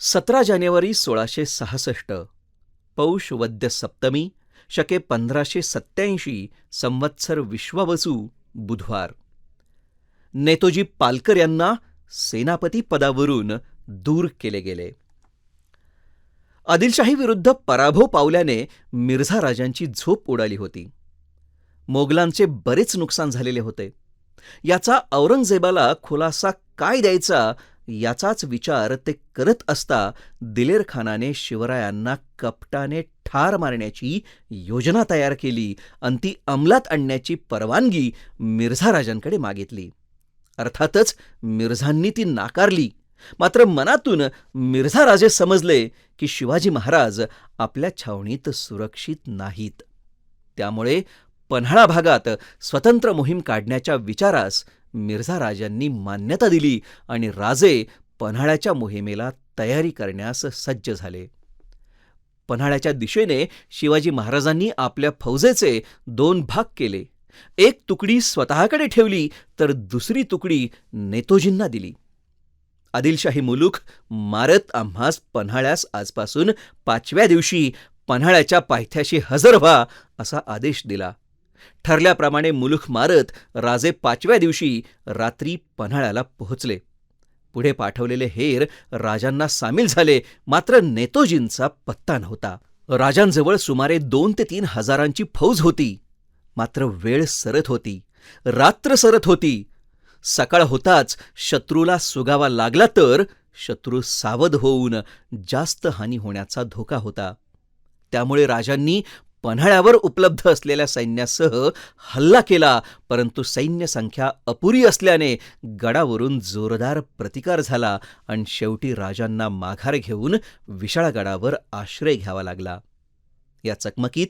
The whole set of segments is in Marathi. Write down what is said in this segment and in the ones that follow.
सतरा जानेवारी सोळाशे सहासष्ट. पौष वद्य सप्तमी शके पंधराशे सत्याऐंशी संवत्सर विश्वावसू बुधवार. नेतोजी पालकर यांना सेनापती पदावरून दूर केले गेले. आदिलशाहीविरुद्ध पराभव पावल्याने मिर्झा राजांची झोप उडाली होती. मोगलांचे बरेच नुकसान झालेले होते. याचा औरंगजेबाला खुलासा काय द्यायचा याचाच विचार ते करत असता दिलेरखानाने शिवरायांना कपटाने ठार मारण्याची योजना तयार केली आणि ती अंमलात आणण्याची परवानगी मिर्झा राजांकडे मागितली. अर्थातच मिर्झांनी ती नाकारली. मात्र मनातून मिर्झा राजे समजले की शिवाजी महाराज आपल्या छावणीत सुरक्षित नाहीत. त्यामुळे पन्हाळा भागात स्वतंत्र मोहीम काढण्याच्या विचारास मिर्झा राजांनी मान्यता दिली आणि राजे पन्हाळ्याच्या मोहिमेला तयारी करण्यास सज्ज झाले. पन्हाळ्याच्या दिशेने शिवाजी महाराजांनी आपल्या फौजेचे दोन भाग केले. एक तुकडी स्वतःकडे ठेवली तर दुसरी तुकडी नेतोजींना दिली. आदिलशाही मुलूक मारत आम्हास पन्हाळ्यास आजपासून पाचव्या दिवशी पन्हाळ्याच्या पायथ्याशी हजर व्हा असा आदेश दिला. ठरल्याप्रमाणे मुलूख मारत राजे पाचव्या दिवशी रात्री पन्हाळ्याला पोहोचले. पुढे पाठवलेले हेर राजांना सामील झाले मात्र नेतोजींचा पत्ता नव्हता. राजांजवळ सुमारे दोन ते तीन हजारांची फौज होती. मात्र वेळ सरत होती. रात्र सरत होती. सकाळ होताच शत्रूला सुगावा लागला तर शत्रू सावध होऊन जास्त हानी होण्याचा धोका होता. त्यामुळे राजांनी पन्हाळ्यावर उपलब्ध असलेल्या सैन्यासह हल्ला केला परंतु सैन्य संख्या अपुरी असल्याने गडावरून जोरदार प्रतिकार झाला आणि शेवटी राजांना माघार घेऊन विशाळगडावर आश्रय घ्यावा लागला. या चकमकीत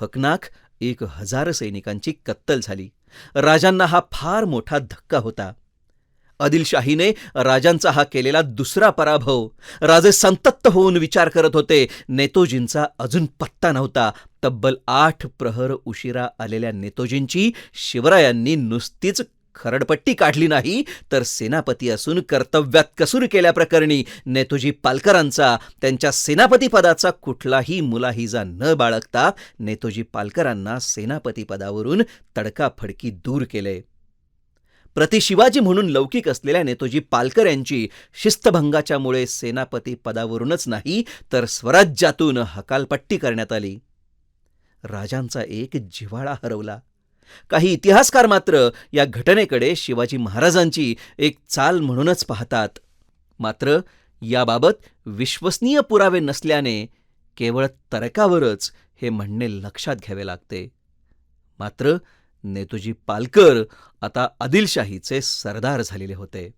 हकनाक एक हजार सैनिकांची कत्तल झाली. राजांना हा फार मोठा धक्का होता. आदिलशाहीने राजांचा हा केलेला दुसरा पराभव. राजे संतप्त होऊन विचार करत होते. नेतोजींचा अजून पत्ता नव्हता. तब्बल आठ प्रहर उशिरा आलेल्या नेतोजींची शिवरायांनी नुसतीच खरडपट्टी काढली नाही तर सेनापती असून कर्तव्यात कसूर केल्याप्रकरणी नेतोजी पालकरांचा त्यांच्या सेनापती पदाचा कुठलाही मुलाहिजा न बाळगता नेतोजी पालकरांना सेनापती पदावरून तडकाफडकी दूर केले. प्रतिशिवाजी म्हणून लौकिक असलेल्या नेतोजी पालकर यांची शिस्तभंगाच्यामुळे सेनापती पदावरूनच नाही तर स्वराज्यातून हकालपट्टी करण्यात आली. राजांचा एक जिव्हाळा हरवला. काही इतिहासकार मात्र या घटनेकडे शिवाजी महाराजांची एक चाल म्हणूनच पाहतात. मात्र याबाबत विश्वसनीय पुरावे नसल्याने केवळ तर्कावरच हे म्हणणे लक्षात घ्यावे लागते. मात्र नेतोजी पालकर आता आदिलशाहीचे सरदार झालेले होते.